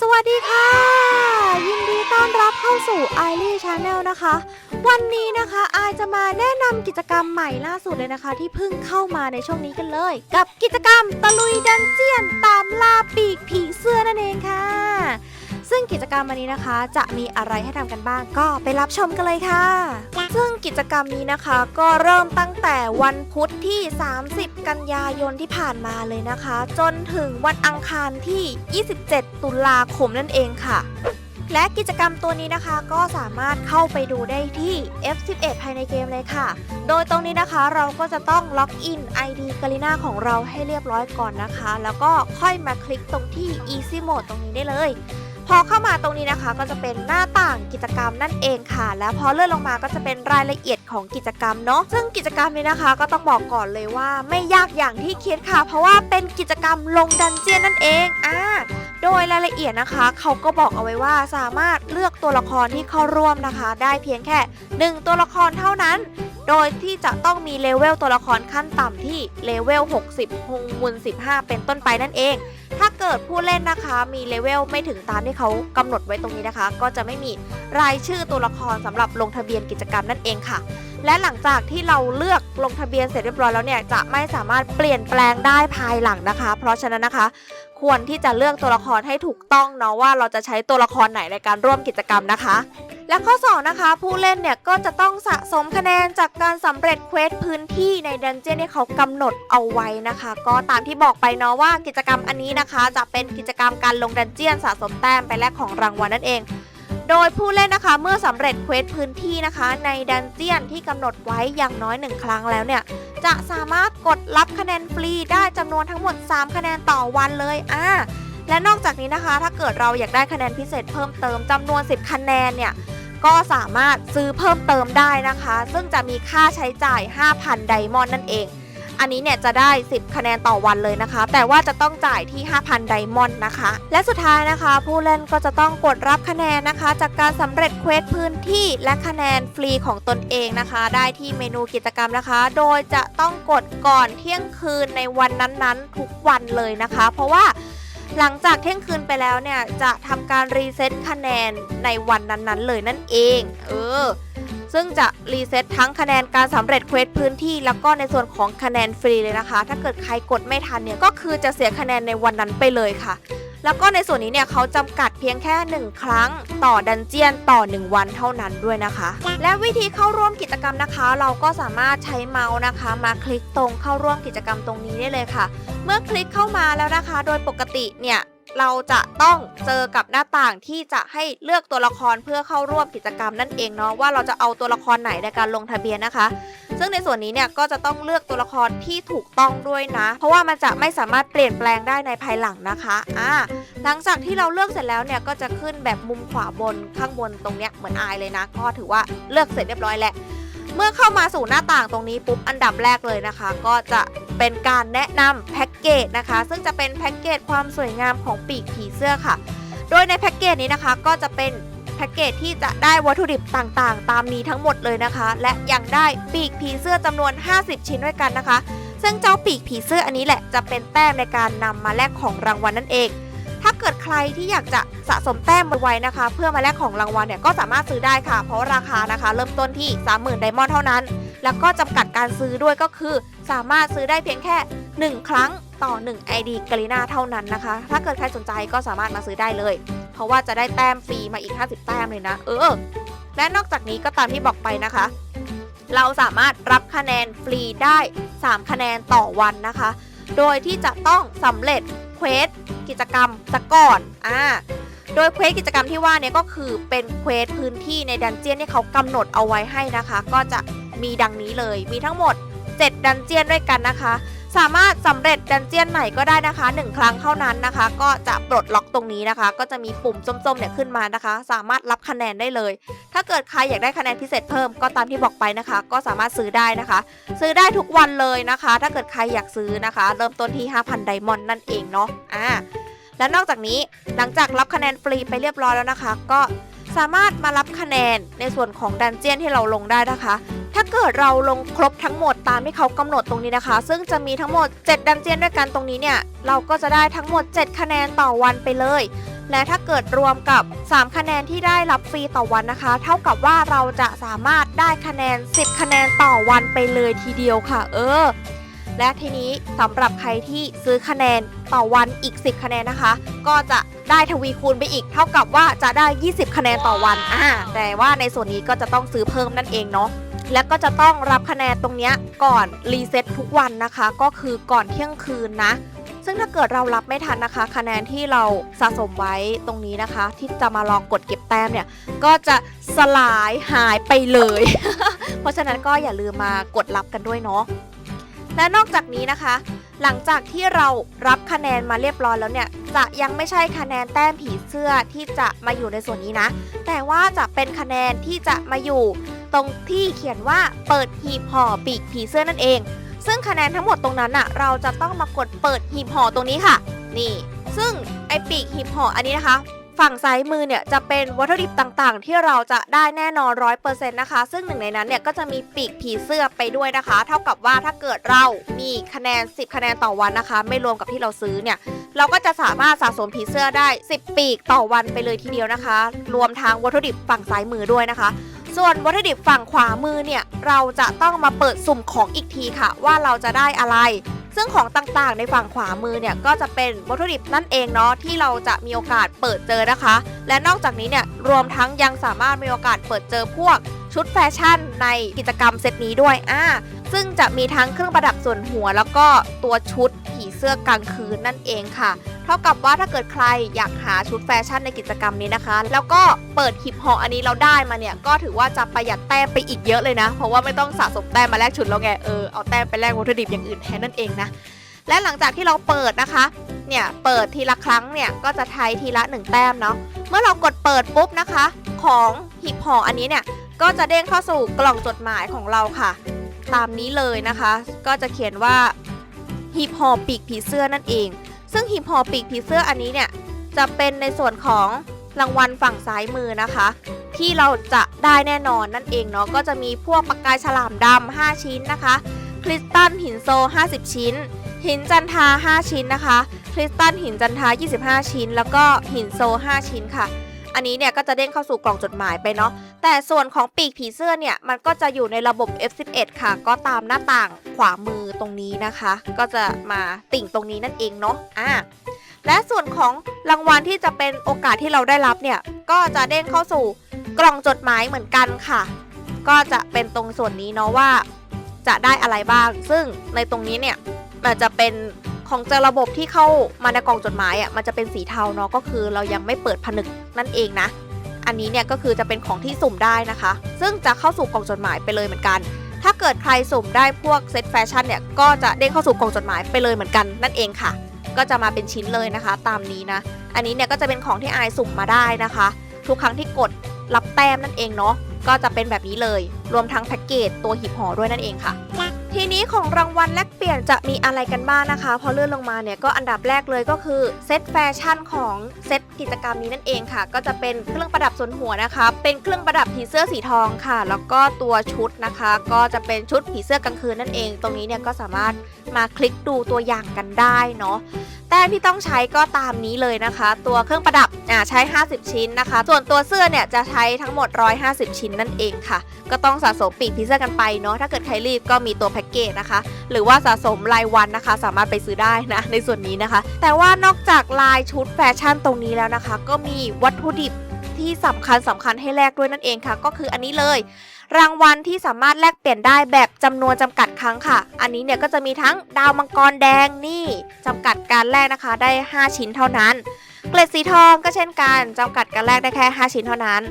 สวัสดีค่ะ ยินดีต้อนรับเข้าสู่ไอรีชาแนลนะคะ วันนี้นะคะอายจะมาแนะนำกิจกรรมใหม่ล่าสุดเลยนะคะ ที่เพิ่งเข้ามาในช่วงนี้กันเลย กับกิจกรรมตะลุยดันเจียนตามล่าปีกผีเสื้อนั่นเองค่ะ ซึ่งกิจกรรมวันนี้นะคะ จะมีอะไรให้ทำกันบ้างก็ไปรับชมกันเลยค่ะ ซึ่งกิจกรรมนี้นะคะ ก็เริ่มตั้งแต่วันพุธที่ 30 กันยายนที่ผ่านมาเลยนะคะ จนถึงวันอังคารที่ 27 ตุลาคมนั่นเองค่ะและกิจกรรมตัวนี้นะคะก็สามารถเข้าไปดูได้ที่ F11 ภายในเกมเลยค่ะ โดยตรงนี้นะคะเราก็จะต้องล็อกอิน ID กาลิน่าของเราให้เรียบร้อยก่อนนะคะ แล้วก็ค่อยมาคลิกตรงที่ Easy Mode ตรงนี้ได้เลย พอเข้ามาตรงนี้นะคะก็จะเป็นหน้าต่างกิจกรรมนั่นเองค่ะ แล้วพอเลื่อนลงมาก็จะเป็นรายละเอียดของกิจกรรมเนาะซึ่งกิจกรรมนี้นะคะ ก็ต้องบอกก่อนเลยว่าไม่ยากอย่างที่คิดค่ะ เพราะว่าเป็นกิจกรรมลงดันเจียนนั่นเองอ่า โดยรายละเอียดนะคะ เขาก็บอกเอาไว้ว่าสามารถเลือกตัวละครที่เข้าร่วมนะคะ ได้เพียงแค่หนึ่งตัวละครเท่านั้น โดยที่จะต้องมีเลเวลตัวละครขั้นต่ำที่เลเวล 60ฮงมุน15 เป็นต้นไปนั่นเอง ถ้าเกิดผู้เล่นนะคะมีเลเวลไม่ถึงตามที่เขากำหนดไว้ตรงนี้นะคะ ก็จะไม่มีรายชื่อตัวละครสำหรับลงทะเบียนกิจกรรมนั่นเองค่ะและหลังจากที่เราเลือกลงทะเบียนเสร็จเรียบร้อยแล้วเนี่ยจะไม่สามารถเปลี่ยนแปลงได้ภายหลังนะคะ เพราะฉะนั้นนะคะ ควรที่จะเลือกตัวละครให้ถูกต้องเนาะว่าเราจะใช้ตัวละครไหนในการร่วมกิจกรรมนะคะ และข้อ 2 นะคะ ผู้เล่นเนี่ยก็จะต้องสะสมคะแนนจากการสำเร็จเควสพื้นที่ในดันเจี้ยนที่เขากำหนดเอาไว้นะคะ ก็ตามที่บอกไปเนาะว่ากิจกรรมอันนี้นะคะ จะเป็นกิจกรรมการลงดันเจี้ยนสะสมแต้มไปแลกของรางวัลนั่นเอง โดยผู้เล่นนะคะเมื่อสำเร็จเควสพื้นที่นะคะ ในดันเจียนที่กำหนดไว้อย่างน้อยหนึ่งครั้งแล้วเนี่ย จะสามารถกดรับคะแนนฟรีได้จำนวนทั้งหมด 3 คะแนนต่อวันเลยอ่าและนอกจากนี้นะคะ ถ้าเกิดเราอยากได้คะแนนพิเศษเพิ่มเติมจำนวน 10 คะแนนเนี่ยก็สามารถซื้อเพิ่มเติมได้นะคะ ซึ่งจะมีค่าใช้จ่าย 5,000 ไดมอนด์นั่นเอง อันนี้เนี่ยจะได้ 10 คะแนนต่อวันเลยนะคะ แต่ว่าจะต้องจ่ายที่ 5,000 ไดมอนด์นะคะ และสุดท้ายนะคะ ผู้เล่นก็จะต้องกดรับคะแนนนะคะ จากการสำเร็จเควสพื้นที่และคะแนนฟรีของตนเองนะคะ ได้ที่เมนูกิจกรรมนะคะ โดยจะต้องกดก่อนเที่ยงคืนในวันนั้นๆ ทุกวันเลยนะคะ เพราะว่าหลังจากเที่ยงคืนไปแล้วเนี่ยจะทำการรีเซ็ตคะแนนในวันนั้นๆ เลยนั่นเอง เออ ซึ่งจะรีเซ็ตทั้งคะแนนการสำเร็จเควสพื้นที่ แล้วก็ในส่วนของคะแนนฟรีเลยนะคะ ถ้าเกิดใครกดไม่ทันเนี่ยก็คือจะเสียคะแนนในวันนั้นไปเลยค่ะ แล้วก็ในส่วนนี้เนี่ยเขาจำกัดเพียงแค่ 1 ครั้งต่อดันเจียนต่อ 1 วันเท่านั้นด้วยนะคะ และวิธีเข้าร่วมกิจกรรมนะคะ เราก็สามารถใช้เมาส์นะคะ มาคลิกตรงเข้าร่วมกิจกรรมตรงนี้ได้เลยค่ะ เมื่อคลิกเข้ามาแล้วนะคะ โดยปกติเนี่ยเราจะต้องเจอกับหน้าต่างที่จะให้เลือกตัวละครเพื่อเข้าร่วมกิจกรรมนั่นเองเนาะว่าเราจะเอาตัวละครไหนในการลงทะเบียนนะคะ ซึ่งในส่วนนี้เนี่ยก็จะต้องเลือกตัวละครที่ถูกต้องด้วยนะ เพราะว่ามันจะไม่สามารถเปลี่ยนแปลงได้ในภายหลังนะคะอ่าหลังจากที่เราเลือกเสร็จแล้วเนี่ยก็จะขึ้นแบบมุมขวาบนข้างบนตรงเนี้ยเหมือนอายเลยนะ ก็ถือว่าเลือกเสร็จเรียบร้อยแล้ว เมื่อเข้ามาสู่หน้าต่างตรงนี้ปุ๊บอันดับแรกเลยนะคะ ก็จะเป็นการแนะนำแพ็กเกจนะคะ ซึ่งจะเป็นแพ็กเกจความสวยงามของปีกผีเสื้อค่ะ โดยในแพ็กเกจนี้นะคะก็จะเป็นแพ็กเกจที่จะได้วัตถุดิบต่างๆ ตามนี้ทั้งหมดเลยนะคะ และยังได้ปีกผีเสื้อจำนวน 50 ชิ้นด้วยกันนะคะ ซึ่งเจ้าปีกผีเสื้ออันนี้แหละจะเป็นแต้มในการนำมาแลกของรางวัลนั่นเอง ถ้าเกิดใครที่อยากจะสะสมแต้มไว้นะคะ เพื่อมาแลกของรางวัลเนี่ยก็สามารถซื้อได้ค่ะ เพราะราคานะคะ เริ่มต้นที่ 30,000ไดมอนด์เท่านั้น แล้วก็จำกัดการซื้อด้วยก็คือ สามารถซื้อได้เพียงแค่ 1 ครั้งต่อ 1 ID กาลิน่าเท่านั้นนะคะ ถ้าเกิดใครสนใจก็สามารถมาซื้อได้เลย เพราะว่าจะได้แต้มฟรีมาอีก 50 แต้มเลยนะ เออ และนอกจากนี้ก็ตามที่บอกไปนะคะ เราสามารถรับคะแนนฟรีได้ 3 คะแนนต่อวันนะคะ โดยที่จะต้องสำเร็จ ควสกิจกรรมสะก่อนอ่าโดยเควสกิจกรรมที่ว่าเนี่ยก็คือเป็นเควสพื้นที่ในดันเจียนที่เขากำหนดเอาไว้ให้นะคะ ก็จะมีดังนี้เลยมีทั้งหมด 7 ดันเจียนด้วยกันนะคะ สามารถสำเร็จดันเจียนไหนก็ได้นะคะ 1 ครั้งเท่านั้นนะคะ ก็จะปลดล็อกตรงนี้นะคะ ก็จะมีปุ่มส้มๆเนี่ยขึ้นมานะคะ สามารถรับคะแนนได้เลย ถ้าเกิดใครอยากได้คะแนนพิเศษเพิ่มก็ตามที่บอกไปนะคะ ก็สามารถซื้อได้นะคะ ซื้อได้ทุกวันเลยนะคะ ถ้าเกิดใครอยากซื้อนะคะ เริ่มต้นที่ 5,000ไดมอนด์นั่นเองเนาะอ่าและนอกจากนี้หลังจากรับคะแนนฟรีไปเรียบร้อยแล้วนะคะ ก็สามารถมารับคะแนนในส่วนของดันเจียนที่เราลงได้นะคะ ถ้าเกิดเราลงครบทั้งหมดามที่เขากำหนดตรงนี้นะคะ ซึ่งจะมีทั้งหมด 7 ดันเจียนด้วยกันตรงนี้เนี่ย เราก็จะได้ทั้งหมด 7 คะแนนต่อวันไปเลย และถ้าเกิดรวมกับ 3 คะแนนที่ได้รับฟรีต่อวันนะคะ เท่ากับว่าเราจะสามารถได้คะแนน 10 คะแนนต่อวันไปเลยทีเดียวค่ะ เออ และทีนี้สำหรับใครที่ซื้อคะแนนต่อวันอีก 10 คะแนนนะคะ ก็จะได้ทวีคูณไปอีก เท่ากับว่าจะได้ 20 คะแนนต่อวันอ่าแต่ว่าในส่วนนี้ก็จะต้องซื้อเพิ่มนั่นเองเนาะ และก็จะต้องรับคะแนนตรงนี้ก่อนรีเซ็ตทุกวันนะคะ ก็คือก่อนเที่ยงคืนนะ ซึ่งถ้าเกิดเรารับไม่ทันนะคะ คะแนนที่เราสะสมไว้ตรงนี้นะคะ ที่จะมาลองกดเก็บแต้มเนี่ย ก็จะสลายหายไปเลย เพราะฉะนั้นก็อย่าลืมมากดรับกันด้วยเนาะและนอกจากนี้นะคะ หลังจากที่เรารับคะแนนมาเรียบร้อยแล้วเนี่ย จะยังไม่ใช่คะแนนแต้มผีเสื้อที่จะมาอยู่ในส่วนนี้นะ แต่ว่าจะเป็นคะแนนที่จะมาอยู่ ตรงที่เขียนว่าเปิดหีบห่อปีกผีเสื้อนั่นเอง ซึ่งคะแนนทั้งหมดตรงนั้นอะเราจะต้องมากดเปิดหีบห่อตรงนี้ค่ะ นี่ ซึ่งไอปีกหีบห่ออันนี้นะคะฝั่งซ้ายมือเนี่ยจะเป็นวัตถุดิบต่างๆ ที่เราจะได้แน่นอนร้อยเปอร์เซ็นต์นะคะ ซึ่งหนึ่งในนั้นเนี่ยก็จะมีปีกผีเสื้อไปด้วยนะคะ เท่ากับว่าถ้าเกิดเรามีคะแนน 10 คะแนนต่อวันนะคะ ไม่รวมกับที่เราซื้อเนี่ย เราก็จะสามารถสะสมผีเสื้อได้ 10 ปีกต่อวันไปเลยทีเดียวนะคะ รวมทั้งวัตถุดิบฝั่งซ้ายมือด้วยนะคะ ส่วนวัตถุดิบฝั่งขวามือเนี่ยเราจะต้องมาเปิดสุ่มของอีกทีค่ะ ว่าเราจะได้อะไร ซึ่งของต่างๆ ในฝั่งขวามือเนี่ยก็จะเป็นวัตถุดิบนั่นเองเนาะที่เราจะมีโอกาสเปิดเจอนะคะ และนอกจากนี้เนี่ยรวมทั้งยังสามารถมีโอกาสเปิดเจอพวกชุดแฟชั่นในกิจกรรมเซตนี้ด้วยอ่า ซึ่งจะมีทั้งเครื่องประดับส่วนหัว แล้วก็ตัวชุดผีเสื้อกลางคืนนั่นเองค่ะ เท่ากับว่าถ้าเกิดใครอยากหาชุดแฟชั่นในกิจกรรมนี้นะคะ แล้วก็เปิดคลิปหออันนี้เราได้มาเนี่ย ก็ถือว่าจะประหยัดแต้มไปอีกเยอะเลยนะ เพราะว่าไม่ต้องสะสมแต้มมาแลกชุดแล้วไง เออ เอาแต้มไปแลกวัตถุดิบอย่างอื่นแทนนั่นเองนะ และหลังจากที่เราเปิดนะคะ เนี่ย เปิดทีละครั้งเนี่ย ก็จะใช้ทีละหนึ่งแต้มเนาะ เมื่อเรากดเปิดปุ๊บนะคะ ของหีบห่ออันนี้เนี่ย ก็จะเด้งเข้าสู่กล่องจดหมายของเราค่ะ ตามนี้เลยนะคะ ก็จะเขียนว่าหีบห่อปีกผีเสื้อนั่นเอง ซึ่งหีบห่อปีกผีเสื้ออันนี้เนี่ยจะเป็นในส่วนของรางวัลฝั่งซ้ายมือนะคะ ที่เราจะได้แน่นอนนั่นเองเนาะก็จะมีพวกปากกายฉลามดำ5ชิ้นนะคะ คริสตัลหินโซ 50 ชิ้น หินจันทา 5 ชิ้นนะคะ คริสตัลหินจันทา 25 ชิ้น แล้วก็หินโซ 5 ชิ้นค่ะ อันนี้เนี่ยก็จะเด้งเข้าสู่กล่องจดหมายไปเนาะแต่ส่วนของปีกผีเสื้อเนี่ยมันก็จะอยู่ในระบบ F11 ค่ะ ก็ตามหน้าต่างขวามือตรงนี้นะคะ ก็จะมาติ่งตรงนี้นั่นเองเนาะอ่าและส่วนของรางวัลที่จะเป็นโอกาสที่เราได้รับเนี่ยก็จะเด้งเข้าสู่กล่องจดหมายเหมือนกันค่ะ ก็จะเป็นตรงส่วนนี้เนาะว่าจะได้อะไรบ้าง ซึ่งในตรงนี้เนี่ยมันจะเป็น ของจอระบบที่เข้ามาในกล่องจดหมายอะมันจะเป็นสีเทาเนาะก็คือเรายังไม่เปิดผนึกนั่นเองนะ อันนี้เนี่ยก็คือจะเป็นของที่สุ่มได้นะคะ ซึ่งจะเข้าสู่กล่องจดหมายไปเลยเหมือนกัน ถ้าเกิดใครสุ่มได้พวกเซตแฟชั่นเนี่ยก็จะเด้งเข้าสู่กล่องจดหมายไปเลยเหมือนกันนั่นเองค่ะ ก็จะมาเป็นชิ้นเลยนะคะ ตามนี้นะ อันนี้เนี่ยก็จะเป็นของที่อายสุ่มมาได้นะคะ ทุกครั้งที่กดรับแต้มนั่นเองเนาะ ก็จะเป็นแบบนี้เลย รวมทั้งแพ็กเกจตัวหีบห่อด้วยนั่นเองค่ะ ทีนี้ของรางวัลแลกเปลี่ยนจะมีอะไรกันบ้างนะคะ พอเลื่อนลงมาเนี่ยก็อันดับแรกเลยก็คือเซตแฟชั่นของเซตกิจกรรมนี้นั่นเองค่ะ ก็จะเป็นเครื่องประดับส่วนหัวนะคะ เป็นเครื่องประดับผีเสื้อสีทองค่ะ แล้วก็ตัวชุดนะคะ ก็จะเป็นชุดผีเสื้อกลางคืนนั่นเอง ตรงนี้เนี่ยก็สามารถมาคลิกดูตัวอย่างกันได้เนาะแต้มที่ต้องใช้ก็ตามนี้เลยนะคะ ตัวเครื่องประดับอ่าใช้ 50 ชิ้นนะคะ ส่วนตัวเสื้อเนี่ยจะใช้ทั้งหมด 150 ชิ้นนั่นเองค่ะ ก็ต้องสะสมปีกผีเสื้อกันไปเนาะถ้าเกิดใครรีบก็มีตัวแพ็กเกจนะคะ หรือว่าสะสมรายวันนะคะ สามารถไปซื้อได้นะในส่วนนี้นะคะ แต่ว่านอกจากลายชุดแฟชั่นตรงนี้แล้วนะคะ ก็มีวัตถุดิบที่สำคัญสำคัญให้แลกด้วยนั่นเองค่ะ ก็คืออันนี้เลย รางวัลที่สามารถแลกเปลี่ยนได้แบบจำนวนจำกัดครั้งค่ะ อันนี้เนี่ยก็จะมีทั้งดาวมังกรแดงนี่จำกัดการแลกนะคะได้ 5 ชิ้นเท่านั้น เกล็ดสีทองก็เช่นกันจำกัดการแลกได้แค่ 5 ชิ้นเท่านั้น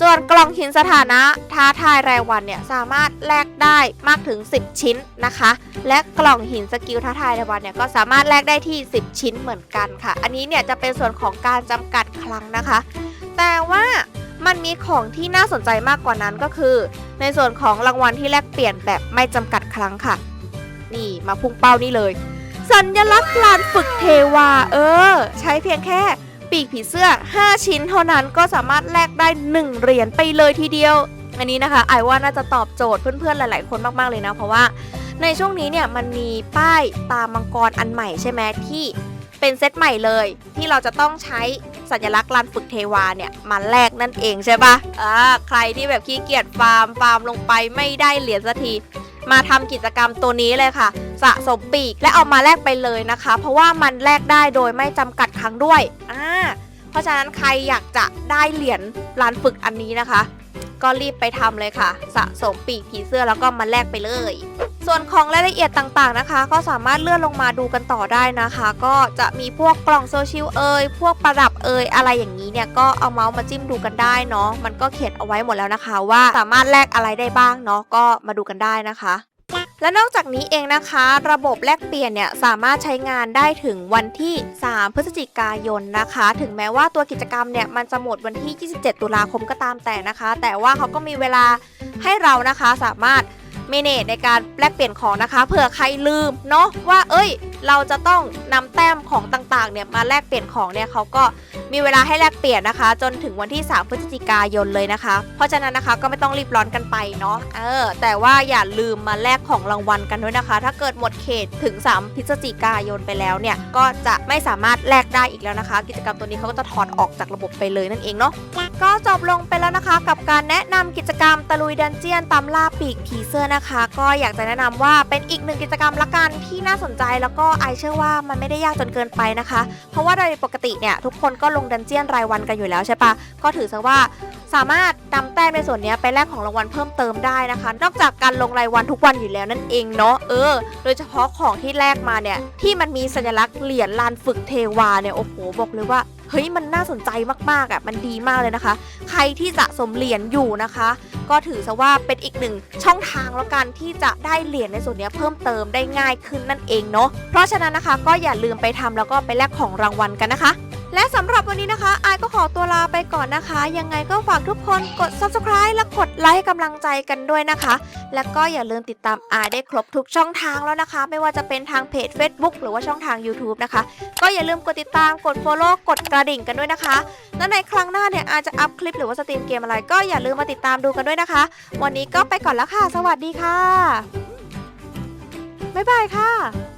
ส่วนกล่องหินสถานะท้าทายรายวันเนี่ยสามารถแลกได้มากถึง 10 ชิ้นนะคะ และกล่องหินสกิลท้าทายรายวันเนี่ยก็สามารถแลกได้ที่ 10 ชิ้นเหมือนกันค่ะ อันนี้เนี่ยจะเป็นส่วนของการจำกัดครั้งนะคะ แต่ว่ามันมีของที่น่าสนใจมากกว่านั้นก็คือ ในส่วนของรางวัลที่แลกเปลี่ยนแบบไม่จำกัดครั้งค่ะ นี่มาพุ่งเป้านี่เลย สัญลักษณ์ลานฝึกเทวา เออ ใช้เพียงแค่ปีกผีเสื้อ 5 ชิ้นเท่านั้นก็สามารถแลกได้ 1 เหรียญไปเลยทีเดียว อันนี้นะคะไอว่าน่าจะตอบโจทย์เพื่อนๆหลาย ๆ คนมากๆเลยนะ เพราะว่าในช่วงนี้เนี่ยมันมีป้ายตามังกรอันใหม่ใช่ไหมที่เป็นเซตใหม่เลย ที่เราจะต้องใช้สัญลักษณ์ลานฝึกเทวาเนี่ยมาแลกนั่นเองใช่ปะอ่าใครที่แบบขี้เกียจฟาร์มฟาร์มลงไปไม่ได้เหรียญสักทีมาทำกิจกรรมตัวนี้เลยค่ะ สะสมปีกและเอามาแลกไปเลยนะคะ เพราะว่ามันแลกได้โดยไม่จำกัดครั้งด้วยอ่าเพราะฉะนั้นใครอยากจะได้เหรียญลานฝึกอันนี้นะคะ ก็รีบไปทำเลยค่ะ สะสมปีกผีเสื้อแล้วก็มาแลกไปเลย ส่วนของรายละเอียดต่างๆนะคะ ก็สามารถเลื่อนลงมาดูกันต่อได้นะคะ ก็จะมีพวกกล่องโซเชียลเอ่ยพวกประดับเอ่ยอะไรอย่างนี้เนี่ยก็เอาเมาส์มาจิ้มดูกันได้เนาะมันก็เขียนเอาไว้หมดแล้วนะคะ ว่าสามารถแลกอะไรได้บ้างเนาะก็มาดูกันได้นะคะ และนอกจากนี้เองนะคะ ระบบแลกเปลี่ยนเนี่ยสามารถใช้งานได้ถึงวันที่ 3 พฤศจิกายนนะคะ ถึงแม้ว่าตัวกิจกรรมเนี่ยมันจะหมดวันที่ 27 ตุลาคมก็ตามแต่นะคะ แต่ว่าเขาก็มีเวลาให้เรานะคะสามารถเมเนจในการแลกเปลี่ยนของนะคะเผื่อใครลืมเนาะว่าเอ้ย เราจะต้องนำแต้มของต่างๆเนี่ยมาแลกเปลี่ยนของเนี่ยเขาก็มีเวลาให้แลกเปลี่ยนนะคะ จนถึงวันที่ 3 พฤศจิกายนเลยนะคะ เพราะฉะนั้นนะคะก็ไม่ต้องรีบร้อนกันไปเนาะเออแต่ว่าอย่าลืมมาแลกของรางวัลกันด้วยนะคะ ถ้าเกิดหมดเขตถึง 3 พฤศจิกายนไปแล้วเนี่ยก็จะไม่สามารถแลกได้อีกแล้วนะคะ กิจกรรมตัวนี้เขาก็จะถอดออกจากระบบไปเลยนั่นเองเนาะก็จบลงไปแล้วนะคะกับการแนะนำกิจกรรมตะลุยดันเจียนตามล่าปีกผีเสื้อนะคะ ก็อยากจะแนะนำว่าเป็นอีกหนึ่งกิจกรรมละกันที่น่าสนใจแล้วก็ไอเชื่อว่ามันไม่ได้ยากจนเกินไปนะคะ เพราะว่าโดยปกติเนี่ยทุกคนก็ลงดันเจียนรายวันกันอยู่แล้วใช่ปะก็ถือซะว่าสามารถนำแต้มในส่วนนี้ไปแลกของรางวัลเพิ่มเติมได้นะคะ นอกจากการลงรายวันทุกวันอยู่แล้วนั่นเองเนาะเออ โดยเฉพาะของที่แลกมาเนี่ยที่มันมีสัญลักษณ์เหรียญลานฝึกเทวาเนี่ยโอ้โหบอกเลยว่า เฮ้ยมันน่าสนใจมากๆอะมันดีมากเลยนะคะ ใครที่สะสมเหรียญอยู่นะคะ ก็ถือซะว่าเป็นอีกหนึ่งช่องทางแล้วกันที่จะได้เหรียญในส่วนนี้เพิ่มเติมได้ง่ายขึ้นนั่นเองเนาะเพราะฉะนั้นนะคะก็อย่าลืมไปทำแล้วก็ไปแลกของรางวัลกันนะคะ และสำหรับวันนี้นะคะอายก็ขอตัวลาไปก่อนนะคะ ยังไงก็ฝากทุกคนกด subscribe และกดไลค์ให้กำลังใจกันด้วยนะคะ แล้วก็อย่าลืมติดตามอายได้ครบทุกช่องทางแล้วนะคะ ไม่ว่าจะเป็นทางเพจ Facebook หรือว่าช่องทาง YouTube นะคะ ก็อย่าลืมกดติดตามกด Follow กดกระดิ่งกันด้วยนะคะ และในครั้งหน้าเนี่ยอาจจะอัพคลิปหรือว่าสตรีมเกมอะไร ก็อย่าลืมมาติดตามดูกันด้วยนะคะ วันนี้ก็ไปก่อนแล้วค่ะ สวัสดีค่ะบ๊ายบายค่ะ